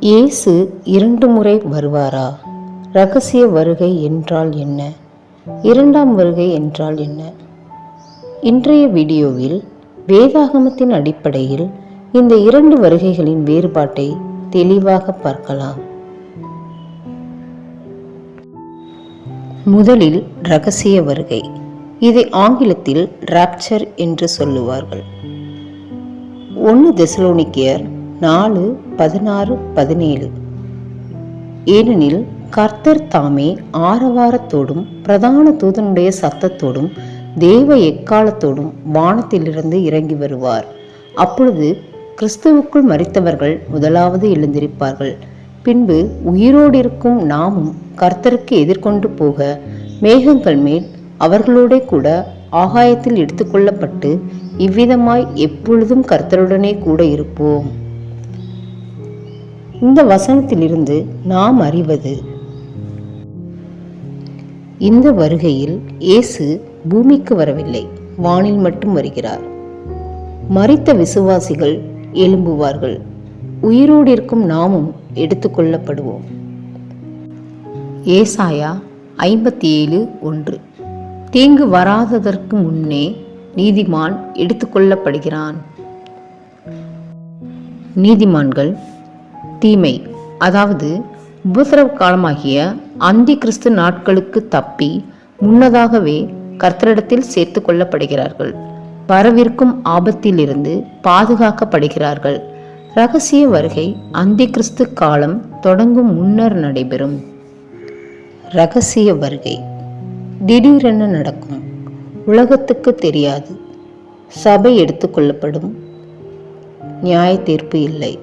இயேசு இரண்டு முறை வருவாரா? ரகசிய வருகை என்றால் என்ன? இரண்டாம் வருகை என்றால் என்ன? இன்றைய வீடியோவில் வேதாகமத்தின் அடிப்படையில் இந்த இரண்டு வருகைகளின் வேறுபாட்டை தெளிவாக பார்க்கலாம். முதலில் ரகசிய வருகை. இதை ஆங்கிலத்தில் ராப்சர் என்று சொல்லுவார்கள். ஒன்று தெசலோனிக்கியர் நாலு பதினாறு பதினேழு. ஏனெனில் கர்த்தர் தாமே ஆரவாரத்தோடும் பிரதான தூதனுடைய சத்தத்தோடும் தேவ எக்காலத்தோடும் வானத்திலிருந்து இறங்கி வருவார். அப்பொழுது கிறிஸ்துவுக்குள் மறித்தவர்கள் முதலாவது எழுந்திருப்பார்கள். பின்பு உயிரோடு இருக்கும் நாமும் கர்த்தருக்கு எதிர்கொண்டு போக மேகங்கள் மேல் அவர்களோட கூட ஆகாயத்தில் எடுத்துக்கொள்ளப்பட்டு இவ்விதமாய் எப்பொழுதும் கர்த்தருடனே கூட இருப்போம். இந்த வசனத்திலிருந்து நாம் அறிவது. இந்த வருகையில் இயேசு பூமிக்கு வரவில்லை வானில் மட்டும் வருகிறார். மறித்த விசுவாசிகள் எழும்புவார்கள் உயிரோடு இருக்கும் நாமும் எடுத்துக்கொள்ளப்படுவோம் ஏசாயா ஐம்பத்தி ஏழு ஒன்று. தீங்கு வராததற்கு முன்னே நீதிமான் எடுத்துக்கொள்ளப்படுகிறான் நீதிமான்கள் தீமை. அதாவது உபசரவ காலமாகிய அந்தி கிறிஸ்து நாட்களுக்கு தப்பி முன்னதாகவே கர்த்தரிடத்தில் சேர்த்து கொள்ளப்படுகிறார்கள். வரவிருக்கும் ஆபத்திலிருந்து பாதுகாக்கப்படுகிறார்கள். ரகசிய வருகை அந்தி கிறிஸ்து காலம் தொடங்கும் முன்னர் நடைபெறும். ரகசிய வருகை. திடீரென நடக்கும். உலகத்துக்கு தெரியாது. சபை எடுத்துக்கொள்ளப்படும் நியாய தீர்ப்பு இல்லை.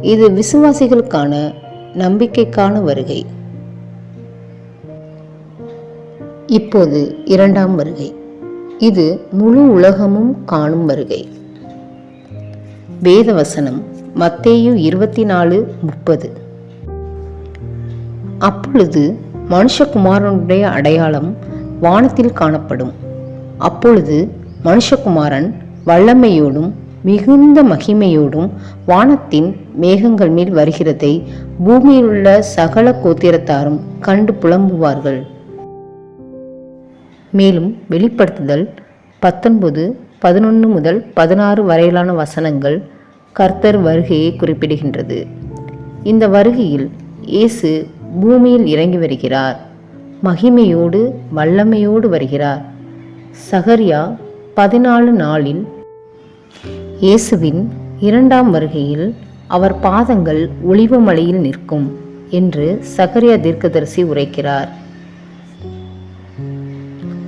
இது விசுவாசிகளுக்கான நம்பிக்கைக்கான வருகை. இப்போது இரண்டாம் வருகை. இது முழு உலகமும் காணும் வருகை. வேதவசனம் மத்தேயு இருபத்தி நாலு முப்பது. அப்பொழுது மனுஷகுமாரனுடைய அடையாளம் வானத்தில் காணப்படும். அப்பொழுது மனுஷகுமாரன் வல்லமையோடும் மிகுந்த மகிமையோடும் வானத்தின் மேகங்கள் மேல் வருகிறதை பூமியில் உள்ள சகல கோத்திரத்தாரும் கண்டு புலம்புவார்கள். மேலும் வெளிப்படுத்துதல் பத்தொன்பது பதினொன்று முதல் பதினாறு வரையிலான வசனங்கள் கர்த்தர் வருகையை குறிப்பிடுகின்றது. இந்த வருகையில் இயேசு பூமியில் இறங்கி வருகிறார். மகிமையோடு வல்லமையோடு வருகிறார். சகரியா பதினாலு நாளில் இயேசுவின் இரண்டாம் வருகையில் அவர் பாதங்கள் ஒளிவு மலையில் நிற்கும் என்று சகரியா தீர்க்கதரிசி உரைக்கிறார்.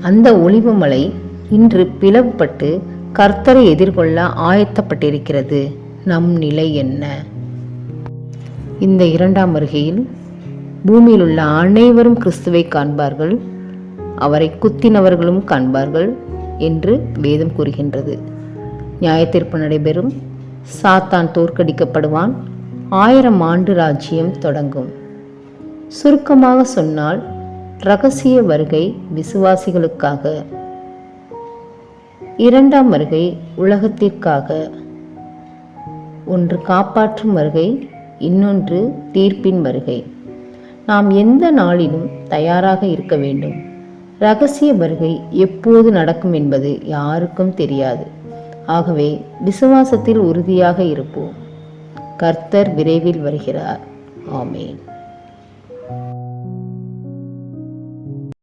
அந்த ஒளிவு மலை இன்று பிளவுபட்டு கர்த்தரை எதிர்கொள்ள ஆயத்தப்பட்டிருக்கிறது. நம் நிலை என்ன? இந்த இரண்டாம் வருகையில் பூமியில் உள்ள அனைவரும் கிறிஸ்துவை காண்பார்கள் அவரை குத்தினவர்களும் காண்பார்கள் என்று வேதம் கூறுகின்றது. நியாயத்தீர்ப்பு நடைபெறும். சாத்தான் தோற்கடிக்கப்படுவான். ஆயிரம் ஆண்டு ராஜ்யம் தொடங்கும். சுருக்கமாக சொன்னால் ரகசிய வருகை விசுவாசிகளுக்காக. இரண்டாம் வருகை உலகத்திற்காக. ஒன்று காப்பாற்றும் வருகை இன்னொன்று தீர்ப்பின் வருகை. நாம் எந்த நாளிலும் தயாராக இருக்க வேண்டும். ரகசிய வருகை எப்போது நடக்கும் என்பது யாருக்கும் தெரியாது. ஆகவே விசுவாசத்தில் உறுதியாக இருப்போம். கர்த்தர் விரைவில் வருகிறார். ஆமேன்.